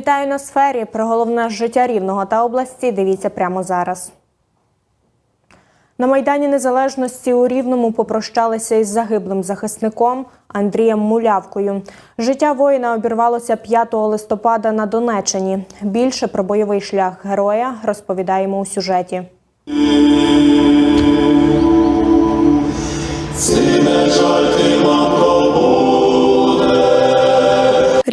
Вітаю на сфері. Про головне життя рівного та області. Дивіться прямо зараз. На Майдані Незалежності у Рівному попрощалися із загиблим захисником Андрієм Мулявкою. Життя воїна обірвалося 5 листопада на Донеччині. Більше про бойовий шлях героя розповідаємо у сюжеті.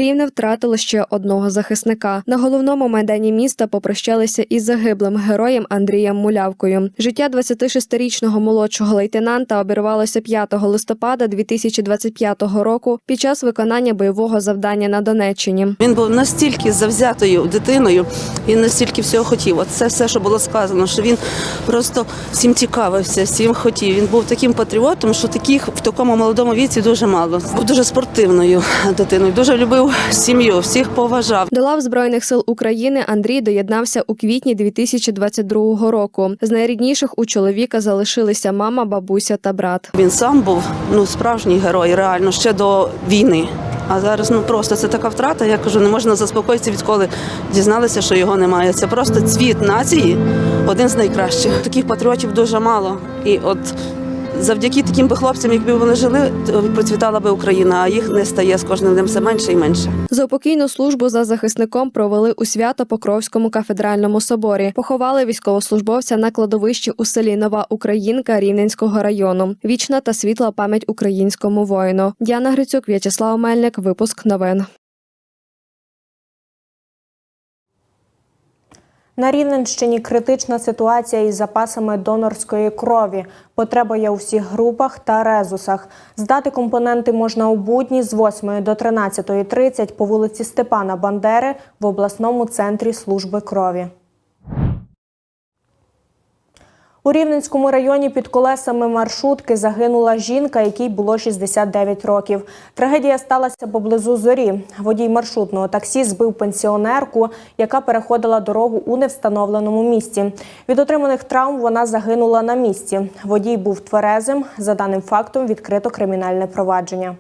Рівне втратило ще одного захисника. На головному майдані міста попрощалися із загиблим героєм Андрієм Мулявкою. Життя 26-річного молодшого лейтенанта обірвалося 5 листопада 2025 року під час виконання бойового завдання на Донеччині. Він був настільки завзятою дитиною і настільки всього хотів. От це все, що було сказано, що він просто всім цікавився, всім хотів. Він був таким патріотом, що таких в такому молодому віці дуже мало. Був дуже спортивною дитиною, дуже любив сім'ю, всіх поважав. До лав збройних сил України Андрій доєднався у квітні 2022 року. З найрідніших у чоловіка залишилися мама, бабуся та брат. Він сам був ну справжній герой, реально ще до війни. А зараз ну просто це така втрата. Я кажу, не можна заспокоїтися, відколи дізналися, що його немає. Це просто цвіт нації, один з найкращих. Таких патріотів дуже мало. І от завдяки таким би хлопцям, якби вони жили, процвітала би Україна, а їх не стає з кожним днем все менше і менше. Заупокійну службу за захисником провели у Свято-Покровському кафедральному соборі. Поховали військовослужбовця на кладовищі у селі Нова Українка Рівненського району. Вічна та світла пам'ять українському воїну. Діана Грицюк, В'ячеслав Мельник. Випуск новин. На Рівненщині критична ситуація із запасами донорської крові. Потреба є у всіх групах та резусах. Здати компоненти можна у будні з 8 до 13.30 по вулиці Степана Бандери в обласному центрі служби крові. У Рівненському районі під колесами маршрутки загинула жінка, якій було 69 років. Трагедія сталася поблизу зорі. Водій маршрутного таксі збив пенсіонерку, яка переходила дорогу у невстановленому місці. Від отриманих травм вона загинула на місці. Водій був тверезим. За даним фактом відкрито кримінальне провадження.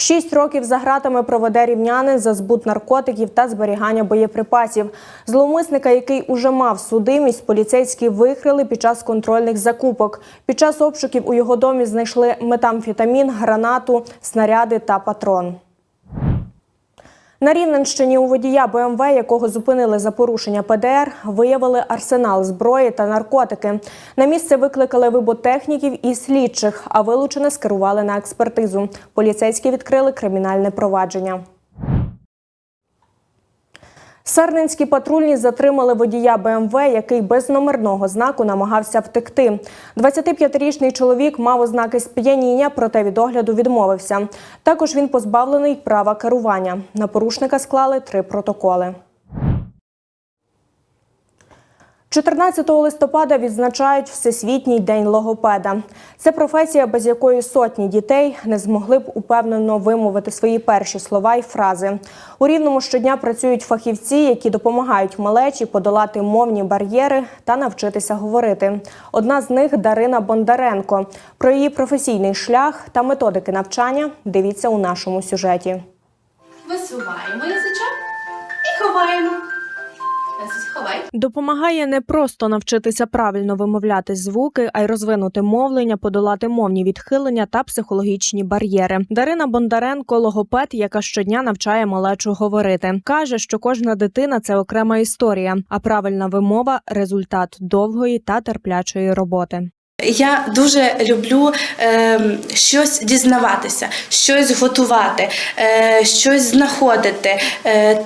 Шість років за гратами проведе рівнянин за збут наркотиків та зберігання боєприпасів. Зловмисника, який уже мав судимість, поліцейські викрили під час контрольних закупок. Під час обшуків у його домі знайшли метамфетамін, гранату, снаряди та патрон. На Рівненщині у водія БМВ, якого зупинили за порушення ПДР, виявили арсенал зброї та наркотики. На місце викликали виботехніків і слідчих, а вилучене скерували на експертизу. Поліцейські відкрили кримінальне провадження. Сарненські патрульні затримали водія БМВ, який без номерного знаку намагався втекти. 25-річний чоловік мав ознаки сп'яніння, проте від огляду відмовився. Також він позбавлений права керування. На порушника склали три протоколи. 14 листопада відзначають Всесвітній день логопеда. Це професія, без якої сотні дітей не змогли б упевнено вимовити свої перші слова й фрази. У Рівному щодня працюють фахівці, які допомагають малечі подолати мовні бар'єри та навчитися говорити. Одна з них Дарина Бондаренко. Про її професійний шлях та методики навчання дивіться у нашому сюжеті. Висуваємо язичок і ховаємо. Ховай. Допомагає не просто навчитися правильно вимовляти звуки, а й розвинути мовлення, подолати мовні відхилення та психологічні бар'єри. Дарина Бондаренко логопед, яка щодня навчає малечу говорити, каже, що кожна дитина це окрема історія, а правильна вимова результат довгої та терплячої роботи. Я дуже люблю е, щось дізнаватися, щось готувати, е, щось знаходити. Е, е,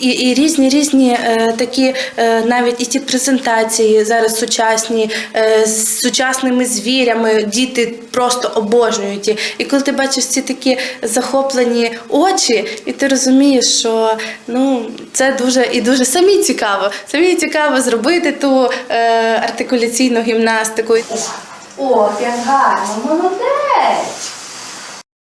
і, і різні різні е, такі, е, навіть і ті презентації зараз сучасні е, з сучасними звірями, діти просто обожнюють. І коли ти бачиш ці такі захоплені очі, і ти розумієш, що ну це дуже і дуже самі цікаво. Самі цікаво зробити ту е, артикуляційну гімнастику. О, як гарно, молодець!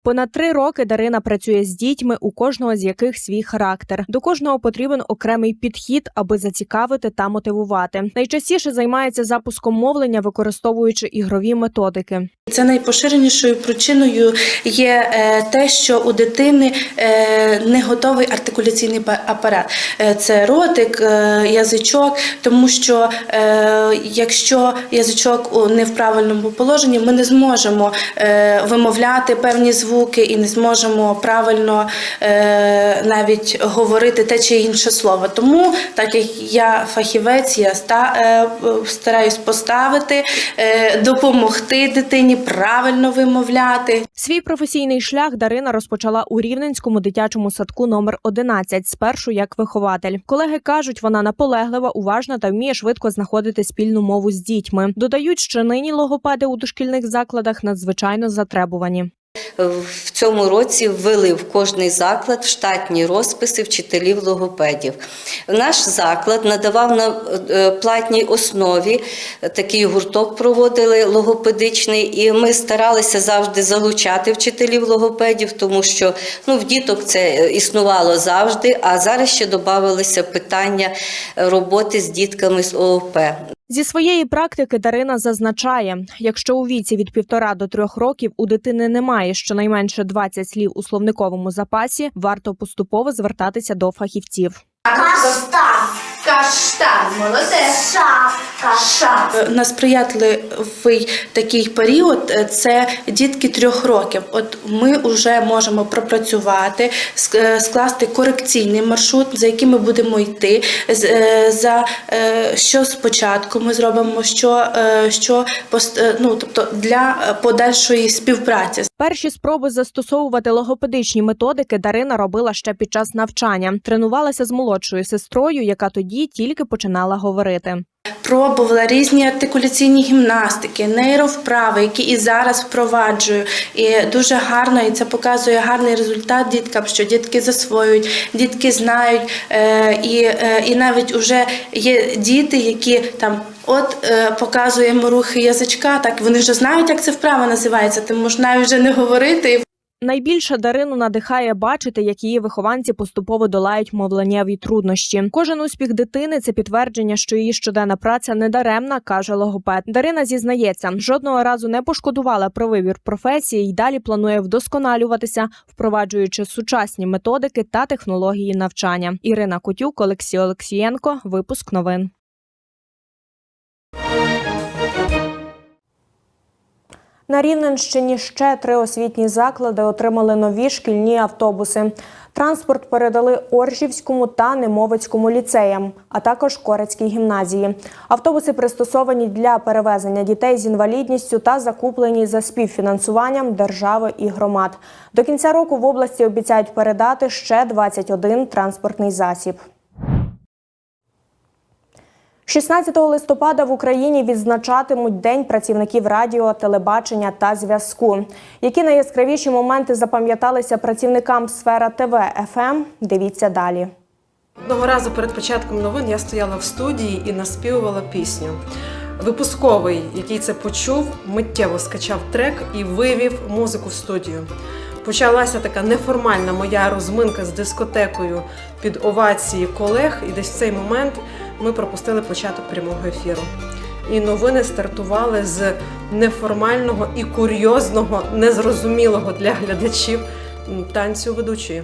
Понад три роки Дарина працює з дітьми, у кожного з яких свій характер. До кожного потрібен окремий підхід, аби зацікавити та мотивувати. Найчастіше займається запуском мовлення, використовуючи ігрові методики. Це найпоширенішою причиною є е, те, що у дитини е, не готовий артикуляційний па- апарат. Е, Це ротик, язичок, тому що якщо язичок не в правильному положенні, ми не зможемо вимовляти певні звуки і не зможемо правильно е, навіть говорити те чи інше слово. Тому, так як я фахівець, я е, стараюсь поставити, е, допомогти дитині правильно вимовляти. Свій професійний шлях Дарина розпочала у Рівненському дитячому садку номер 11, спершу як вихователь. Колеги кажуть, вона наполеглива, уважна та вміє швидко знаходити спільну мову з дітьми. Додають, що нині логопеди у дошкільних закладах надзвичайно затребувані. В цьому році ввели в кожний заклад штатні розписи вчителів логопедів. Наш заклад надавав на е, платній основі е, такий гурток проводили логопедичний, і ми старалися завжди залучати вчителів логопедів, тому що ну, в діток це е, існувало завжди, а зараз ще додавалися питання роботи з дітками з ООП. Зі своєї практики Дарина зазначає, якщо у віці від півтора до трьох років у дитини немає щонайменше 20 слів у словниковому запасі, варто поступово звертатися до фахівців. Каштан. Каштан. Молодець. Шапка. Шапка. Е, На сприятливий такий період е, це дітки трьох років. От ми вже можемо пропрацювати, е, скласти корекційний маршрут, за яким ми будемо йти. з- За що спочатку ми зробимо, що, що ну, тобто для подальшої співпраці. Перші спроби застосовувати логопедичні методики Дарина робила ще під час навчання. Тренувалася з молодшою сестрою, яка тоді тільки починала говорити. Пробувала різні артикуляційні гімнастики, нейровправи, які і зараз впроваджую. І дуже гарно, і це показує гарний результат діткам, що дітки засвоюють, дітки знають. Е, і, е, і навіть вже є діти, які там. От е, показуємо рухи язичка, так вони вже знають, як це вправа називається, ти можеш навіть вже не говорити. Найбільше Дарину надихає бачити, як її вихованці поступово долають мовленнєві труднощі. Кожен успіх дитини це підтвердження, що її щоденна праця не даремна, каже логопед. Дарина зізнається, жодного разу не пошкодувала про вибір професії і далі планує вдосконалюватися, впроваджуючи сучасні методики та технології навчання. Ірина Котюк, Олексій Олексієнко. Випуск новин. На Рівненщині ще три освітні заклади отримали нові шкільні автобуси. Транспорт передали Оржівському та Немовицькому ліцеям, а також Корецькій гімназії. Автобуси пристосовані для перевезення дітей з інвалідністю та закуплені за співфінансуванням держави і громад. До кінця року в області обіцяють передати ще 21 транспортний засіб. 16 листопада в Україні відзначатимуть День працівників радіо, телебачення та зв'язку. Які найяскравіші моменти запам'яталися працівникам сфера ТВ ФМ? Дивіться далі. Одного разу перед початком новин я стояла в студії і наспівувала пісню. Випусковий, який це почув, миттєво скачав трек і вивів музику в студію. Почалася така неформальна моя розминка з дискотекою під овації колег, і десь в цей момент ми пропустили початок прямого ефіру. І новини стартували з неформального і курйозного, незрозумілого для глядачів танцю ведучої.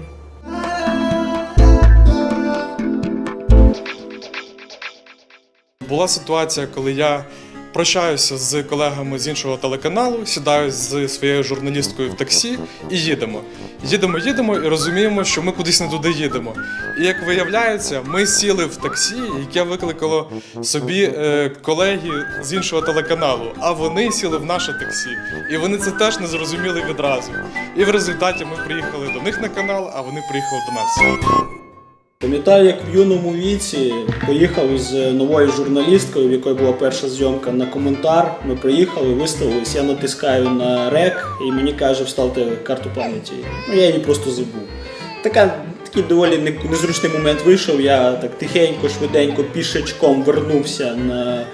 Була ситуація, коли я прощаюся з колегами з іншого телеканалу, сідаю з своєю журналісткою в таксі і їдемо. Їдемо, їдемо і розуміємо, що ми кудись не туди їдемо. І як виявляється, ми сіли в таксі, яке викликало собі е, колеги з іншого телеканалу, а вони сіли в наше таксі. І вони це теж не зрозуміли відразу. І в результаті ми приїхали до них на канал, а вони приїхали до нас. Пам'ятаю, як в юному віці поїхав із новою журналісткою, в якої була перша зйомка на коментар. Ми приїхали, виставились, я натискаю на рек і мені каже, вставте карту пам'яті. Ну я її просто забув. Така, такий доволі незручний момент вийшов. Я так тихенько, швиденько, пішечком вернувся на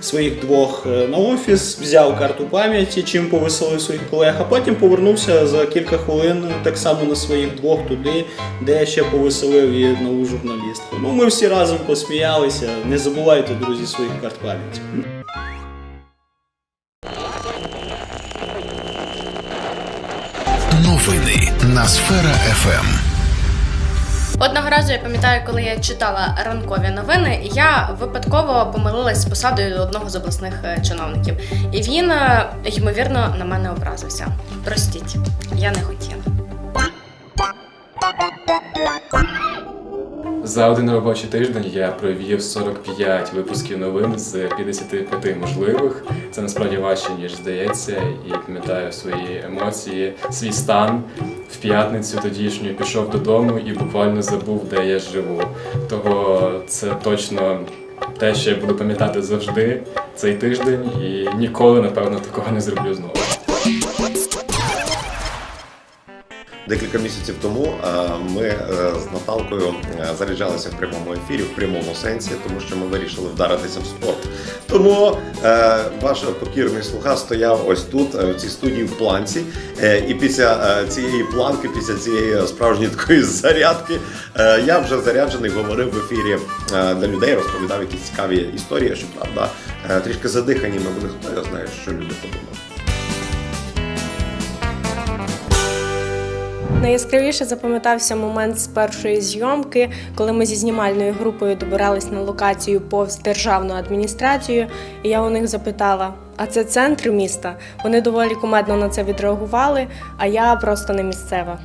своїх двох е, на офіс, взяв карту пам'яті, чим повеселив своїх колег, а потім повернувся за кілька хвилин так само на своїх двох туди, де ще повеселив і нову журналістку. Ну, ми всі разом посміялися. Не забувайте, друзі, своїх карт пам'яті. Новини на Сфера ФМ. Одного разу я пам'ятаю, коли я читала ранкові новини, я випадково помилилась з посадою одного з обласних е, чиновників, і він е, ймовірно на мене образився. Простіть, я не хотіла. За один робочий тиждень я провів 45 випусків новин з 55 можливих. Це насправді важче, ніж здається, і пам'ятаю свої емоції, свій стан. В п'ятницю тодішню пішов додому і буквально забув, де я живу. Того це точно те, що я буду пам'ятати завжди цей тиждень, і ніколи, напевно, такого не зроблю знову. Декілька місяців тому е, ми е, з Наталкою е, заряджалися в прямому ефірі, в прямому сенсі, тому що ми вирішили вдаритися в спорт. Тому ваш покірний слуга стояв ось тут, в цій студії в планці. І після цієї планки, після цієї справжньої такої зарядки, я вже заряджений говорив в ефірі для людей, розповідав якісь цікаві історії, що правда, трішки задихані були, хто я знаю, що люди подумали. Найяскравіше запам'ятався момент з першої зйомки, коли ми зі знімальною групою добирались на локацію повз державну адміністрацію, і я у них запитала: а це центр міста? Вони доволі кумедно на це відреагували, а я просто не місцева.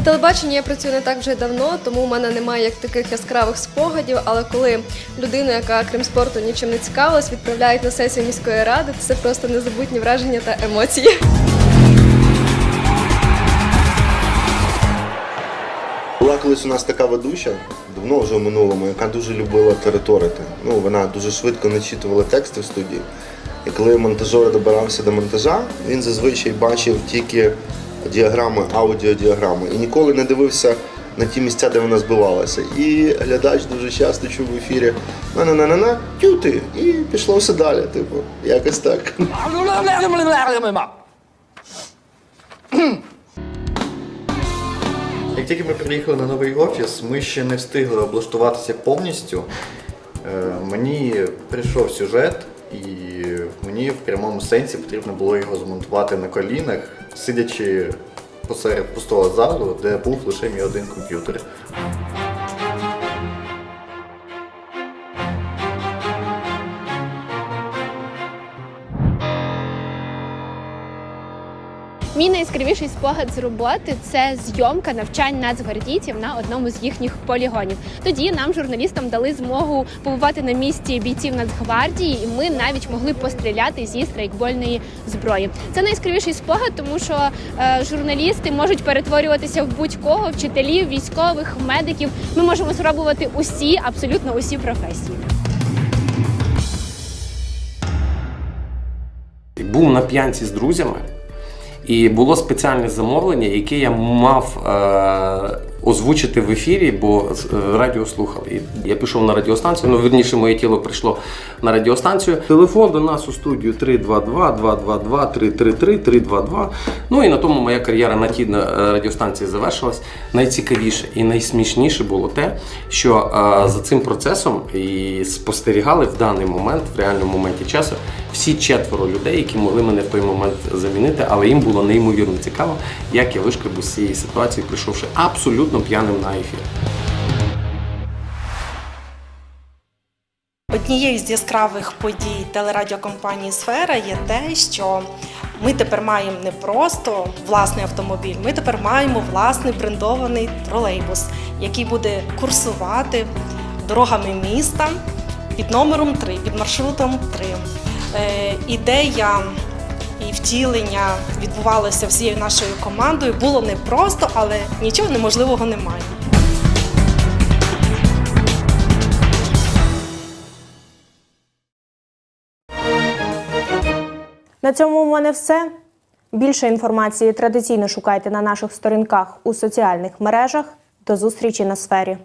На телебаченні я працюю не так вже давно, тому у мене немає як таких яскравих спогадів. Але коли людину, яка крім спорту нічим не цікавилась, відправляють на сесію міської ради, це просто незабутні враження та емоції. Була колись у нас така ведуча, давно вже в минулому, яка дуже любила територити. Ну, вона дуже швидко начитувала тексти в студії. І коли монтажер добирався до монтажа, він зазвичай бачив тільки діаграми, аудіодіаграми і ніколи не дивився на ті місця, де вона збивалася. І глядач дуже часто чув в ефірі на-на-на-на-на, тюти, і пішло все далі. Типу, якось так. Як тільки ми приїхали на новий офіс, ми ще не встигли облаштуватися повністю. Е, Мені прийшов сюжет, і мені в прямому сенсі потрібно було його змонтувати на колінах, сидячи посеред пустого залу, де був лише мій один комп'ютер. Мій найяскравіший спогад з роботи це зйомка навчань нацгвардійців на одному з їхніх полігонів. Тоді нам, журналістам, дали змогу побувати на місці бійців Нацгвардії, і ми навіть могли постріляти зі страйкбольної зброї. Це найяскравіший спогад, тому що е, журналісти можуть перетворюватися в будь-кого, вчителів, військових, медиків. Ми можемо спробувати усі, абсолютно усі професії. Був на п'янці з друзями, і було спеціальне замовлення, яке я мав е, озвучити в ефірі, бо е, радіо слухав. І я пішов на радіостанцію. Ну, верніше, моє тіло прийшло на радіостанцію. Телефон до нас у студію 322 222 333 322. Ну і на тому моя кар'єра на тій е, радіостанції завершилась. Найцікавіше і найсмішніше було те, що е, за цим процесом і спостерігали в даний момент, в реальному моменті часу, всі четверо людей, які могли мене в той момент замінити, але їм було неймовірно цікаво, як я вишкребу з цієї ситуації, прийшовши абсолютно п'яним на ефір. Однією з яскравих подій телерадіокомпанії Сфера є те, що ми тепер маємо не просто власний автомобіль, ми тепер маємо власний брендований тролейбус, який буде курсувати дорогами міста під номером 3, під маршрутом 3. Е, ідея і втілення відбувалося всією нашою командою. Було непросто, але нічого неможливого немає. На цьому у мене все. Більше інформації традиційно шукайте на наших сторінках у соціальних мережах. До зустрічі на сфері.